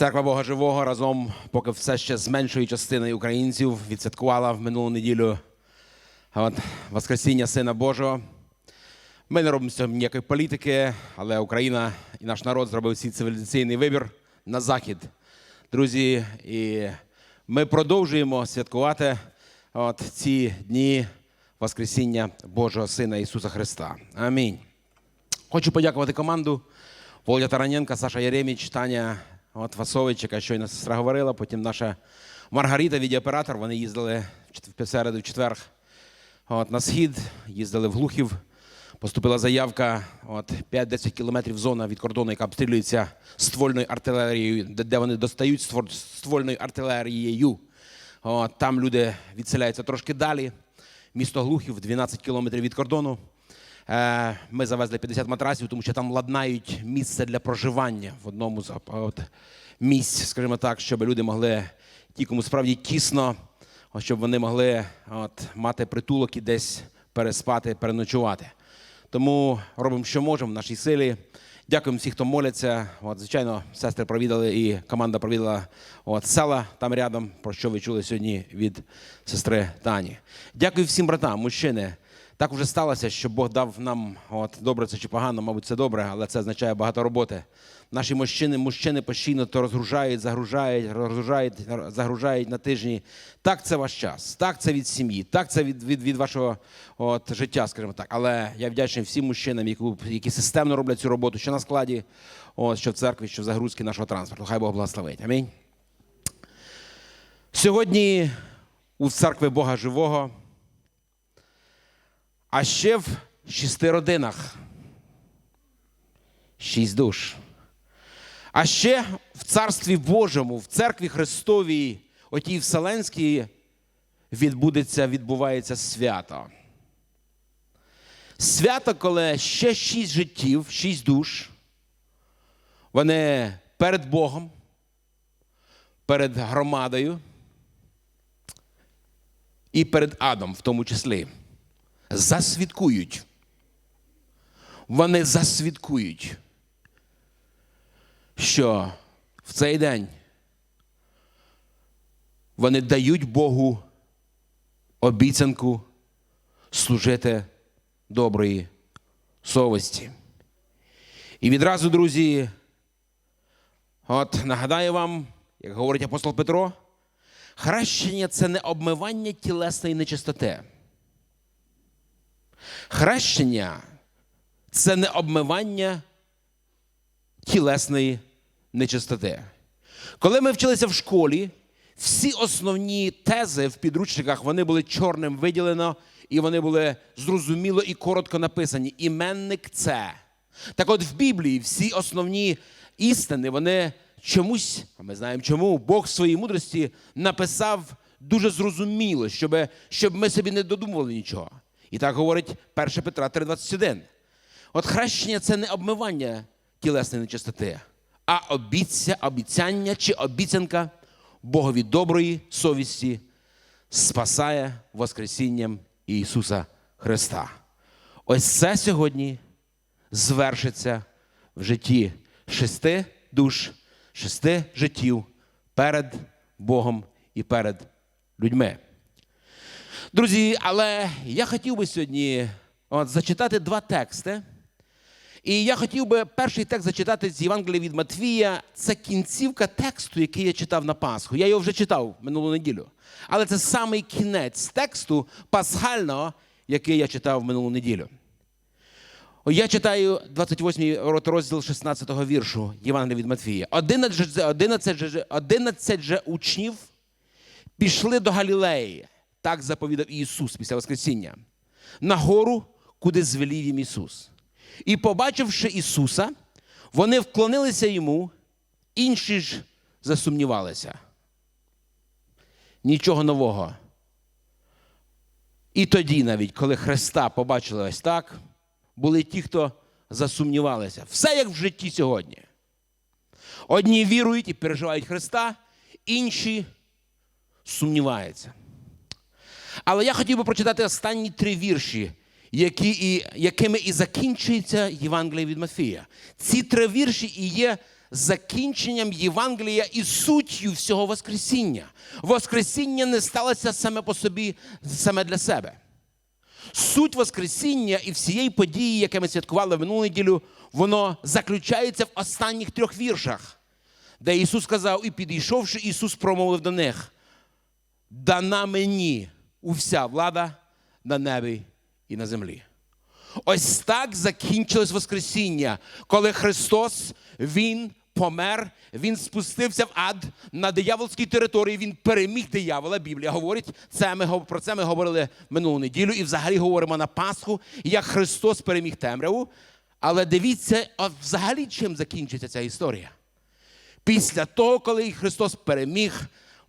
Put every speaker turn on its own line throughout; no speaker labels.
Церква Бога Живого разом, поки все ще з меншою частиною українців відсвяткувала в минулу неділю Воскресіння Сина Божого. Ми не робимо цього ніякої політики, але Україна і наш народ зробив свій цивілізаційний вибір на захід. Друзі, і ми продовжуємо святкувати от, ці дні Воскресіння Божого Сина Ісуса Христа. Амінь. Хочу подякувати команду Володя Тараненка, Саша Єреміч, Таня от, Васович, яка щойно сестра говорила. Потім наша Маргарита, відеооператор. Вони їздили в середу, в четвер от, на схід, їздили в Глухів. Поступила заявка, от 5-10 кілометрів зона від кордону, яка обстрілюється ствольною артилерією, де, вони достають ствольною артилерією. От, там люди відселяються трошки далі. Місто Глухів, 12 кілометрів від кордону. Е, Ми завезли 50 матрасів, тому що там ладнають місце для проживання в одному з от, місць, скажімо так, щоб люди могли, ті, кому справді тісно, щоб вони могли от, мати притулок і десь переспати, переночувати. Тому робимо, що можемо в нашій силі. Дякуємо всім, хто моляться. От, звичайно, сестри провідали і команда провідала от, села там рядом, про що ви чули сьогодні від сестри Тані. Дякую всім братам, мужчини. Так вже сталося, що Бог дав нам, от добре це чи погано, мабуть, це добре, але це означає багато роботи. Наші мужчини, мужчини постійно то розгружають, загружають, розгружають, загружають на тижні. Так, це ваш час, так це від сім'ї, так це від, від, від вашого от, життя, скажімо так. Але я вдячний всім мужчинам, які, які системно роблять цю роботу, що на складі, от, що в церкві, що в загрузці нашого транспорту. Хай Бог благословить. Амінь. Сьогодні у церкві Бога Живого а ще в шести родинах. Шість душ. А ще в Царстві Божому, в церкві Христовій, отій Вселенській, відбудеться, відбувається свято. Свято, коли ще шість життів, шість душ, вони перед Богом, перед громадою і перед Адом в тому числі засвідкують. Вони засвідкують, що в цей день вони дають Богу обіцянку служити доброї совісті. І відразу, друзі, от нагадаю вам, як говорить апостол Петро, хрещення це не обмивання тілесної нечистоти. Хрещення це не обмивання тілесної нечистоти. Коли ми вчилися в школі, всі основні тези в підручниках вони були чорним виділено, і вони були зрозуміло і коротко написані. Іменник це. Так от в Біблії всі основні істини, вони чомусь, а ми знаємо чому, Бог в своїй мудрості написав дуже зрозуміло, щоб, щоб ми собі не додумували нічого. І так говорить 1 Петра 3,21. От хрещення це не обмивання тілесної нечистоти, а обіця, обіцяння чи обіцянка Богові доброї совісті спасає Воскресінням Ісуса Христа. Ось це сьогодні звершиться в житті шести душ, шести життів перед Богом і перед людьми. Друзі, але я хотів би сьогодні от, зачитати два тексти. І я хотів би перший текст зачитати з Євангелія від Матвія. Це кінцівка тексту, який я читав на Пасху. Я його вже читав минулу неділю. Але це самий кінець тексту пасхального, який я читав минулу неділю. Я читаю 28 розділ 16 го віршу Євангелія від Матвія. 11, 11, же- 11 же учнів пішли до Галілеї. Так заповідав Ісус після Воскресіння. На гору, куди звелів їм Ісус. І, побачивши Ісуса, вони вклонилися йому, інші ж засумнівалися. Нічого нового. І тоді, навіть, коли Христа побачили ось так, були ті, хто засумнівалися. Все як в житті сьогодні. Одні вірують і переживають Христа, інші сумніваються. Але я хотів би прочитати останні три вірші, які і, якими і закінчується Євангеліє від Матфія. Ці три вірші і є закінченням Євангелія і суттю всього Воскресіння. Воскресіння не сталося саме по собі, саме для себе. Суть Воскресіння і всієї події, яке ми святкували минулу неділю, воно заключається в останніх трьох віршах, де Ісус сказав, і підійшовши, Ісус промовив до них: дана мені уся влада на небі і на землі. Ось так закінчилось Воскресіння, коли Христос Він помер, Він спустився в ад на дияволській території, Він переміг диявола. Біблія говорить, це ми, про це ми говорили минулу неділю і взагалі говоримо на Пасху, як Христос переміг темряву. Але дивіться, а взагалі чим закінчиться ця історія. Після того, коли Христос переміг,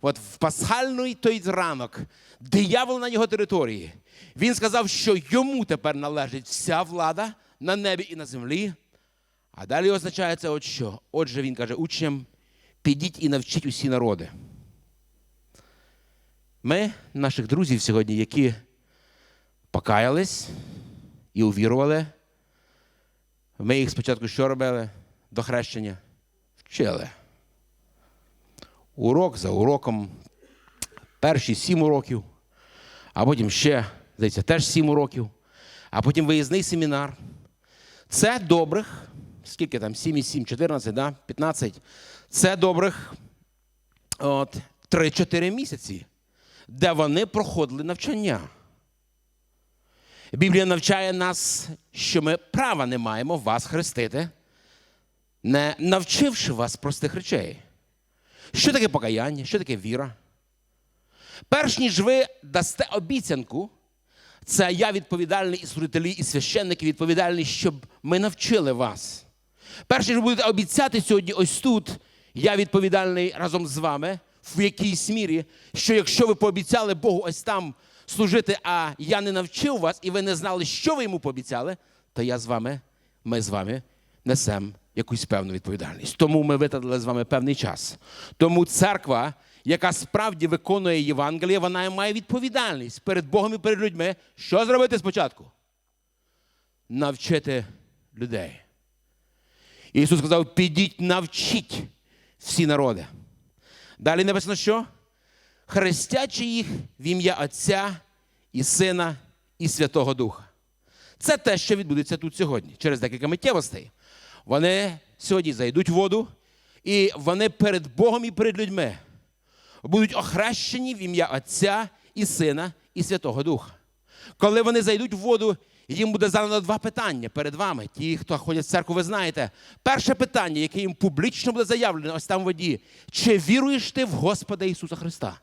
от в пасхальний той ранок, диявол на його території, він сказав, що йому тепер належить вся влада на небі і на землі. А далі означає це от що. Отже, він каже учням: підіть і навчіть усі народи. Ми, наших друзів сьогодні, які покаялись і увірували, ми їх спочатку що робили до хрещення? Вчили. Урок за уроком, перші сім уроків, а потім ще, здається, теж сім уроків, а потім виїзний семінар. Це добрих, скільки там, 7 і 7, 14, да? 15. Це добрих от, 3-4 місяці, де вони проходили навчання. Біблія навчає нас, що ми права не маємо вас хрестити, не навчивши вас простих речей. Що таке покаяння, що таке віра? Перш ніж ви дасте обіцянку, це я відповідальний і служителі, і священники відповідальні, щоб ми навчили вас. Перш ніж ви будете обіцяти сьогодні ось тут, я відповідальний разом з вами в якійсь мірі, що якщо ви пообіцяли Богу ось там служити, а я не навчив вас, і ви не знали, що ви йому пообіцяли, то я з вами, ми з вами несемо якусь певну відповідальність. Тому ми витратили з вами певний час. Тому церква, яка справді виконує Євангеліє, вона має відповідальність перед Богом і перед людьми. Що зробити спочатку? Навчити людей. Ісус сказав: підіть, навчіть всі народи. Далі написано, що? Хрестячи їх в ім'я Отця і Сина і Святого Духа. Це те, що відбудеться тут сьогодні, через декілька миттєвостей. Вони сьогодні зайдуть в воду, і вони перед Богом і перед людьми будуть охрещені в ім'я Отця і Сина і Святого Духа. Коли вони зайдуть в воду, їм буде задано два питання перед вами. Ті, хто ходять в церкву, ви знаєте. Перше питання, яке їм публічно буде заявлено, ось там в воді. Чи віруєш ти в Господа Ісуса Христа?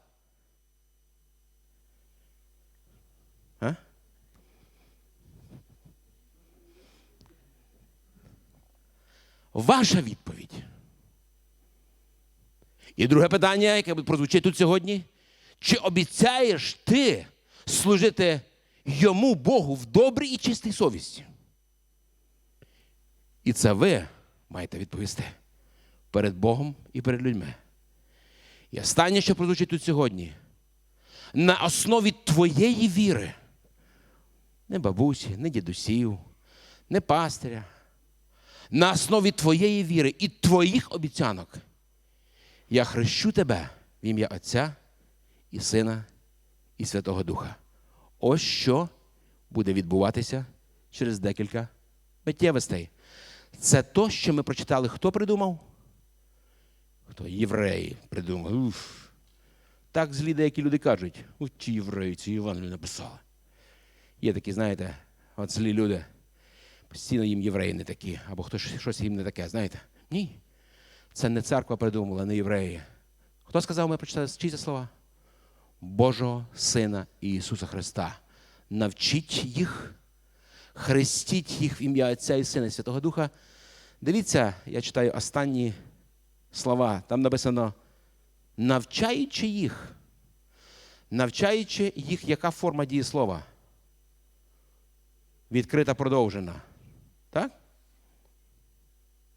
Ваша відповідь. І друге питання, яке прозвучить тут сьогодні: чи обіцяєш ти служити йому Богу в добрій і чистій совісті? І це ви маєте відповісти перед Богом і перед людьми. І останнє, що прозвучить тут сьогодні, на основі твоєї віри, не бабусі, не дідусів, не пастиря, на основі твоєї віри і твоїх обіцянок. Я хрещу тебе в ім'я Отця і Сина і Святого Духа. Ось що буде відбуватися через декілька миттєвостей. Це то, що ми прочитали. Хто придумав? Хто? Євреї придумали. Уф. Так злі деякі люди кажуть, «От ті євреї, ці Євангелію написали. Є такі, знаєте, от злі люди. Постійно їм євреї не такі, або хтось щось їм не таке, знаєте? Ні. Це не церква придумала, не євреї. Хто сказав, ми прочитали чиї слова? Божого Сина Ісуса Христа. Навчіть їх, хрестіть їх в ім'я Отця і Сина Святого Духа. Дивіться, я читаю останні слова. Там написано, навчаючи їх. Навчаючи їх, яка форма дієслова? Відкрита продовжена. Так?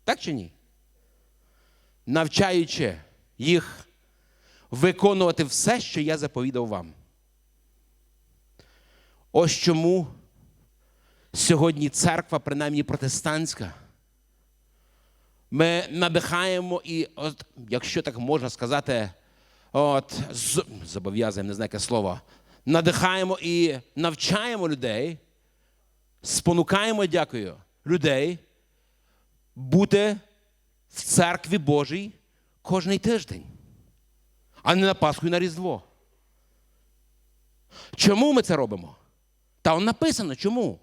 Так чи ні? навчаючи їх виконувати все, що я заповідав вам. Ось чому сьогодні церква, принаймні протестантська, Ми надихаємо і, от, якщо так можна сказати, от, зобов'язуємо, не знаю яке слово, надихаємо і навчаємо людей, спонукаємо, дякую, людей бути в церкві Божій кожний тиждень, а не на Пасху і на Різдво. Чому ми це робимо? Та он написано, чому?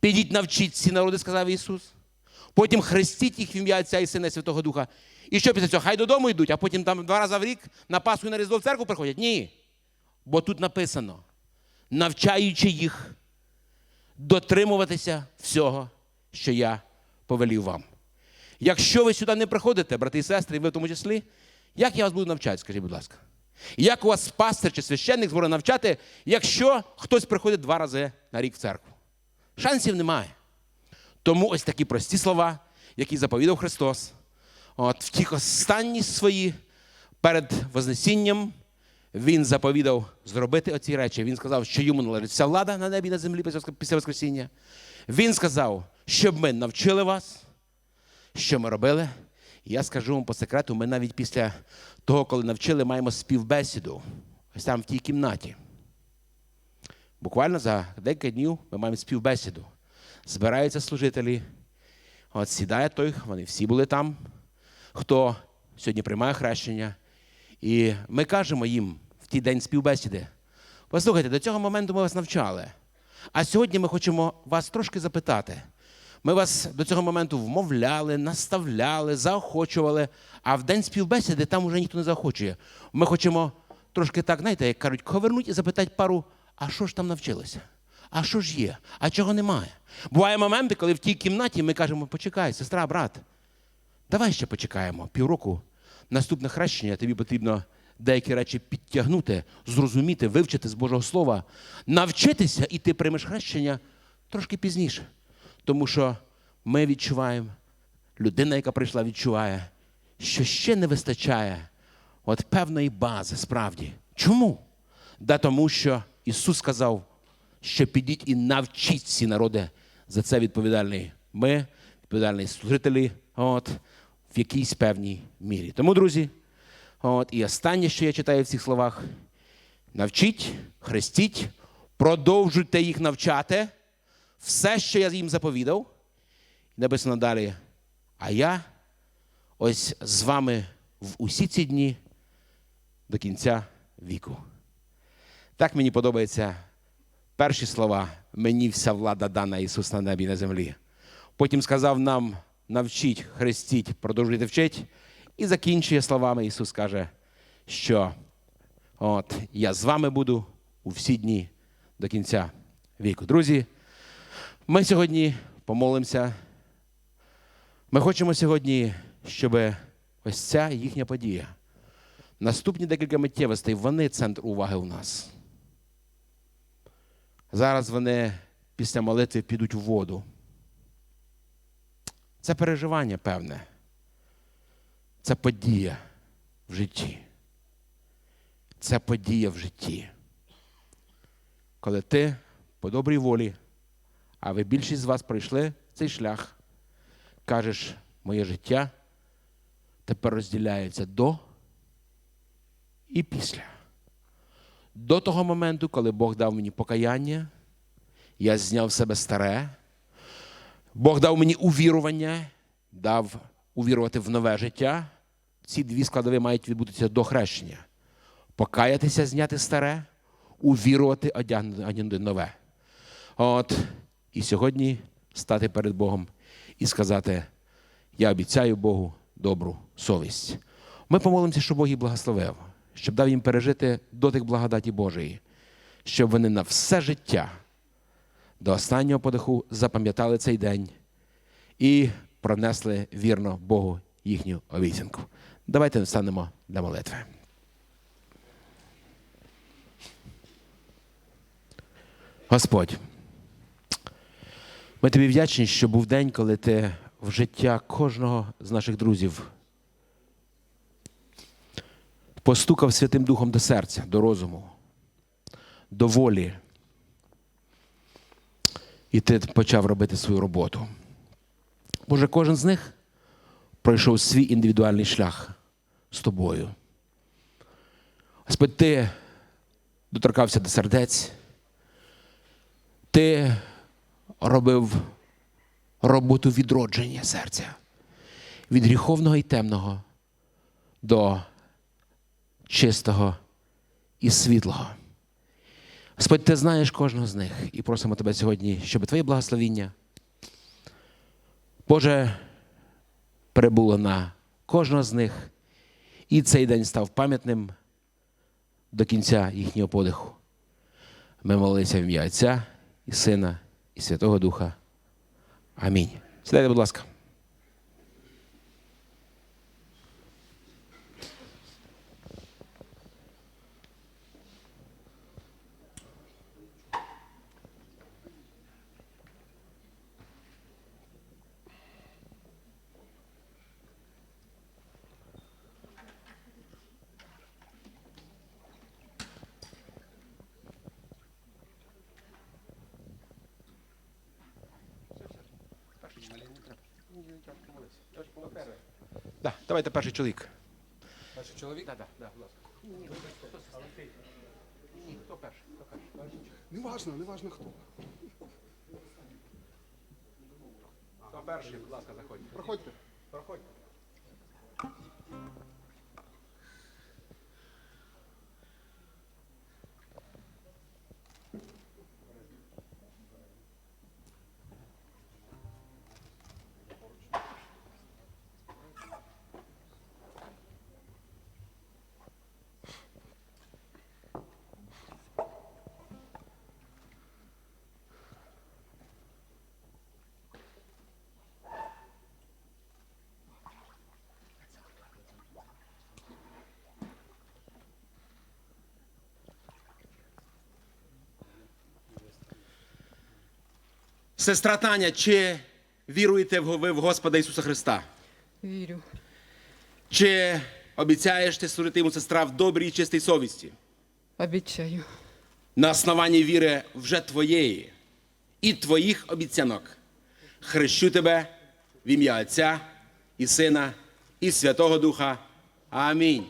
Підіть навчіть ці народи, сказав Ісус. Потім хрестіть їх в ім'я Отця і Сина і Святого Духа. І що після цього? Хай додому йдуть, а потім там два рази в рік на Пасху і на Різдво в церкву приходять? Ні. Бо тут написано, навчаючи їх дотримуватися всього, що я повелів вам. Якщо ви сюди не приходите, брати і сестри, і ви в тому числі, як я вас буду навчати, скажіть, будь ласка? Як у вас пастир чи священник зборе навчати, якщо хтось приходить два рази на рік в церкву? Шансів немає. Тому ось такі прості слова, які заповідав Христос, от в ті останні свої перед Вознесінням Він заповідав зробити оці речі. Він сказав, що йому належить вся влада на небі на землі після Воскресіння. Він сказав, щоб ми навчили вас, що ми робили. Я скажу вам по секрету, ми навіть після того, коли навчили, маємо співбесіду. Ось там в тій кімнаті. Буквально за декілька днів ми маємо співбесіду. Збираються служителі. От сідає той, вони всі були там, хто сьогодні приймає хрещення. І ми кажемо їм в ті день співбесіди: послухайте, до цього моменту ми вас навчали. А сьогодні ми хочемо вас трошки запитати. Ми вас до цього моменту вмовляли, наставляли, заохочували, а в день співбесіди там уже ніхто не заохочує. Ми хочемо трошки так, знаєте, як кажуть, ковернуть і запитати пару, а що ж там навчилися? А що ж є? А чого немає? Буває моменти, коли в тій кімнаті ми кажемо, почекай, сестра, брат, давай ще почекаємо півроку. Наступне хрещення тобі потрібно деякі речі підтягнути, зрозуміти, вивчити з Божого Слова, навчитися, і ти приймеш хрещення трошки пізніше. Тому що ми відчуваємо, людина, яка прийшла, відчуває, що ще не вистачає от певної бази справді. Чому? Да тому що Ісус сказав, що підіть і навчіть ці народи. За це відповідальні ми, відповідальні служителі, от, в якійсь певній мірі. Тому, друзі, от, і останнє, що я читаю в цих словах: навчіть, хрестіть, продовжуйте їх навчати, все, що я їм заповідав. І написано далі. А я ось з вами в усі ці дні до кінця віку. Так мені подобаються перші слова. Мені вся влада дана Ісус на небі і на землі. Потім сказав нам: навчіть, хрестіть, продовжуйте вчить. І закінчує словами Ісус каже, що от, я з вами буду у всі дні до кінця віку. Друзі, ми сьогодні помолимося. Ми хочемо сьогодні, щоб ось ця їхня подія. Наступні декілька миттєвостей, вони центр уваги у нас. Зараз вони після молитви підуть в воду. Це переживання певне. Це подія в житті. Це подія в житті. Коли ти по добрій волі, а ви більшість з вас пройшли цей шлях, кажеш, моє життя тепер розділяється до і після. До того моменту, коли Бог дав мені покаяння, я зняв себе старе, Бог дав мені увірування, дав увірувати в нове життя. Ці дві складові мають відбутися до хрещення. Покаятися, зняти старе, увірувати, одягнути нове. От, і сьогодні стати перед Богом і сказати: я обіцяю Богу добру совість. Ми помолимося, щоб Бог їх благословив, щоб дав їм пережити дотик благодаті Божої, щоб вони на все життя до останнього подиху запам'ятали цей день і пронесли вірно Богу їхню обіцянку. Давайте встанемо для молитви. Господь, ми тобі вдячні, що був день, коли ти в життя кожного з наших друзів постукав Святим Духом до серця, до розуму, до волі. І ти почав робити свою роботу. Боже, кожен з них пройшов свій індивідуальний шлях з тобою. Господь, ти доторкався до сердець, ти робив роботу відродження серця від гріховного і темного до чистого і світлого. Господь, ти знаєш кожного з них і просимо тебе сьогодні, щоб твоє благословіння, Боже, перебуло на кожного з них, і цей день став пам'ятним до кінця їхнього подиху. Ми молилися в ім'я Отця і Сина, і Святого Духа. Амінь. Сідайте, будь ласка. Давайте перший чоловік.
Перший чоловік?
Так, так, будь ласка. Ні, хто перший? Хто перший?
Неважно, неважно хто.
Хто перший, будь ласка, заходьте.
Проходьте.
Проходьте. Сестра Таня, чи віруєте ви в Господа Ісуса Христа?
Вірю,
Чи обіцяєш ти служити йому сестра в добрій і чистій совісті?
обіцяю.
На основанні віри вже твоєї і твоїх обіцянок. Хрещу тебе в ім'я Отця і Сина і Святого Духа. Амінь.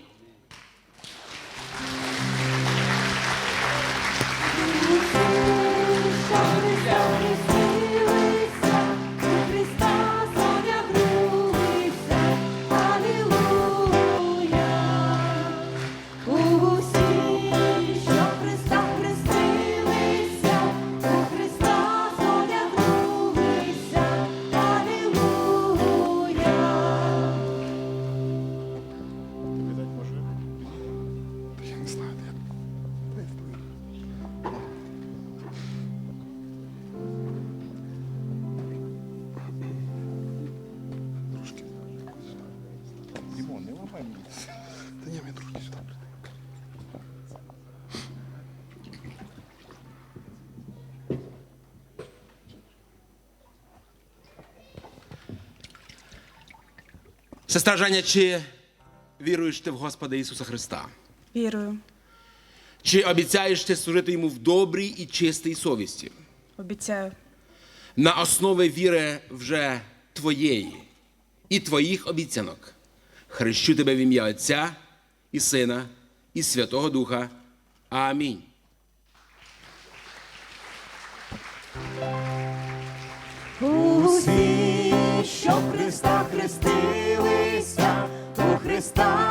Сестра Жаня, чи віруєш ти в Господа Ісуса Христа?
Вірую,
Чи обіцяєш ти служити йому в добрій і чистій совісті?
обіцяю,
На основі віри вже твоєї і твоїх обіцянок. Хрещу тебе в ім'я Отця і Сина і Святого Духа. Амінь.
Усі, що Христа хрестилися, у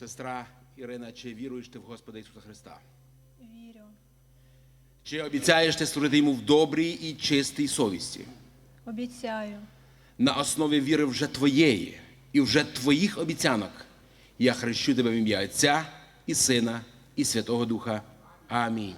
Сестра Ірина, чи віруєш ти в Господа Ісуса Христа?
вірю,
Чи обіцяєш ти служити йому в добрій і чистій совісті?
обіцяю,
На основі віри вже твоєї і вже твоїх обіцянок. Я хрещу тебе в ім'я Отця і Сина, і Святого Духа. Амінь.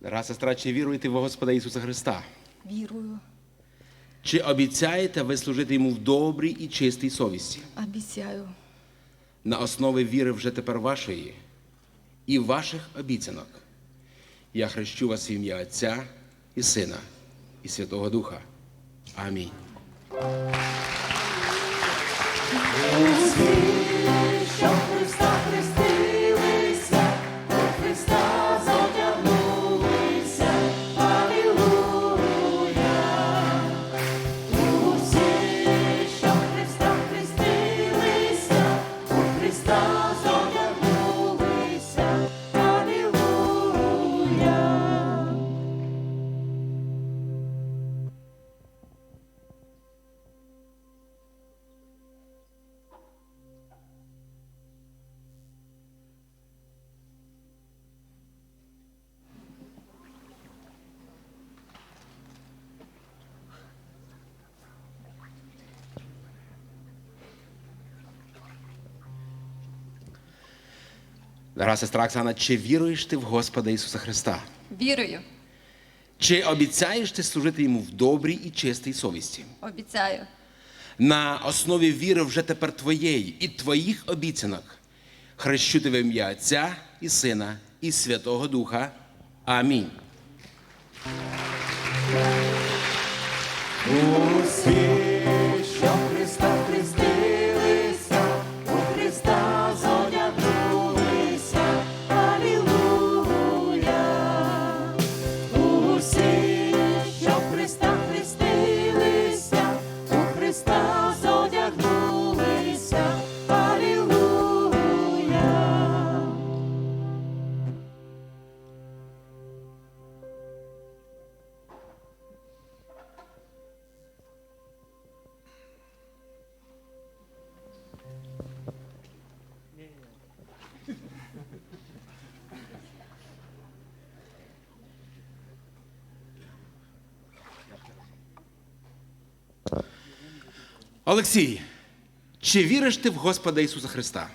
Дорога сестра, чи віруєте в Господа Ісуса Христа?
Вірую,
Чи обіцяєте ви служити йому в добрій і чистій совісті?
обіцяю,
на основі віри вже тепер вашої і ваших обіцянок. Я хрещу вас в ім'я Отця і Сина, і Святого Духа. Амінь. Дорога сестра Оксана, чи віруєш ти в Господа Ісуса Христа?
вірую,
Чи обіцяєш ти служити йому в добрій і чистій совісті?
обіцяю,
На основі віри вже тепер твоєї і твоїх обіцянок хрещу тебе в ім'я Отця і Сина, і Святого Духа. Амінь. Олексій, чи віриш ти в Господа Ісуса Христа?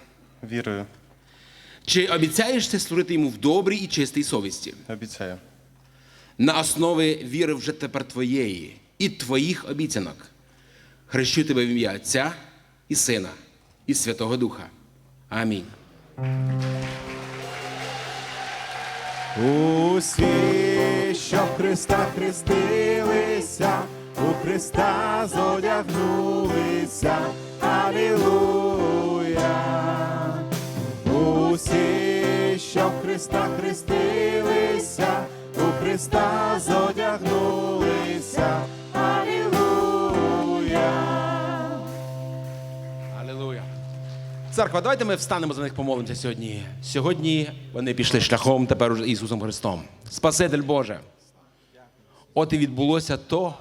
Вірую,
Чи обіцяєш ти служити йому в добрій і чистій совісті?
обіцяю.
На основі віри вже тепер твоєї і твоїх обіцянок. Хрещу тебе в ім'я Отця і Сина, і Святого Духа. Амінь.
Усі, що в Христа хрестилися, у Христа зодягнулися. Алілуя. Усі, що в Христа хрестилися, у Христа зодягнулися. Алілуя.
Алілуя. Церква, давайте ми встанемо за них помолимося сьогодні. Сьогодні вони пішли шляхом тепер уже Ісусом Христом. Спаситель Боже. От і відбулося то,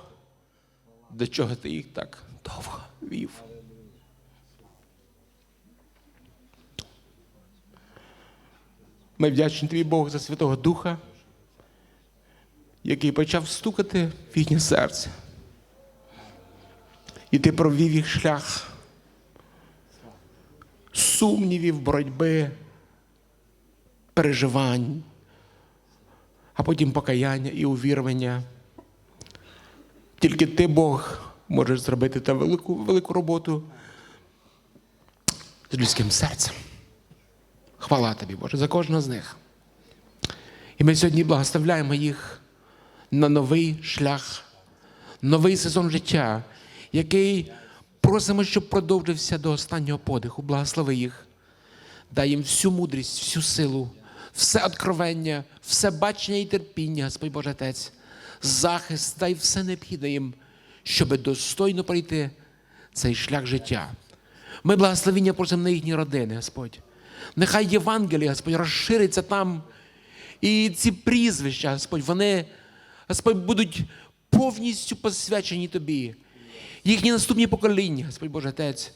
до чого ти їх так довго вів. Ми вдячні тобі, Бог, за Святого Духа, який почав стукати в їхнє серце. І ти провів їх шлях сумнівів, боротьби, переживань, а потім покаяння і увірвання. Тільки ти, Бог, можеш зробити ту велику, велику роботу з людським серцем. Хвала тобі, Боже, за кожного з них. І ми сьогодні благословляємо їх на новий шлях, новий сезон життя, який просимо, щоб продовжився до останнього подиху. Благослови їх. Дай їм всю мудрість, всю силу, все откровення, все бачення і терпіння, Господь Боже Отець, захист, дай все необхідне їм, щоб достойно пройти цей шлях життя. Ми благословіння просимо на їхні родини, Господь. Нехай Євангеліє, Господь, розшириться там. І ці прізвища, Господь, вони, Господь, будуть повністю посвячені Тобі. Їхні наступні покоління, Господь Боже Отець.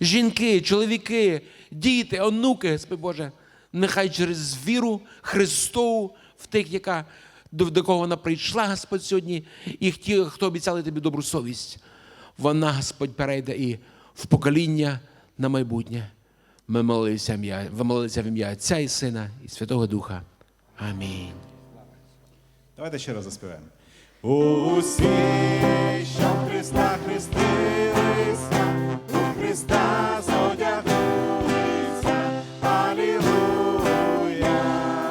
Жінки, чоловіки, діти, онуки, Господь Боже, нехай через віру Христову в тих, яка до, до кого вона прийшла, Господь, сьогодні, і ті, хто обіцяли тобі добру совість, вона, Господь, перейде і в покоління на майбутнє. Ми молилися, в ім'я- Отця і Сина і Святого Духа. Амінь.
Давайте ще раз заспіваємо. Усі, що Христа хрестилися,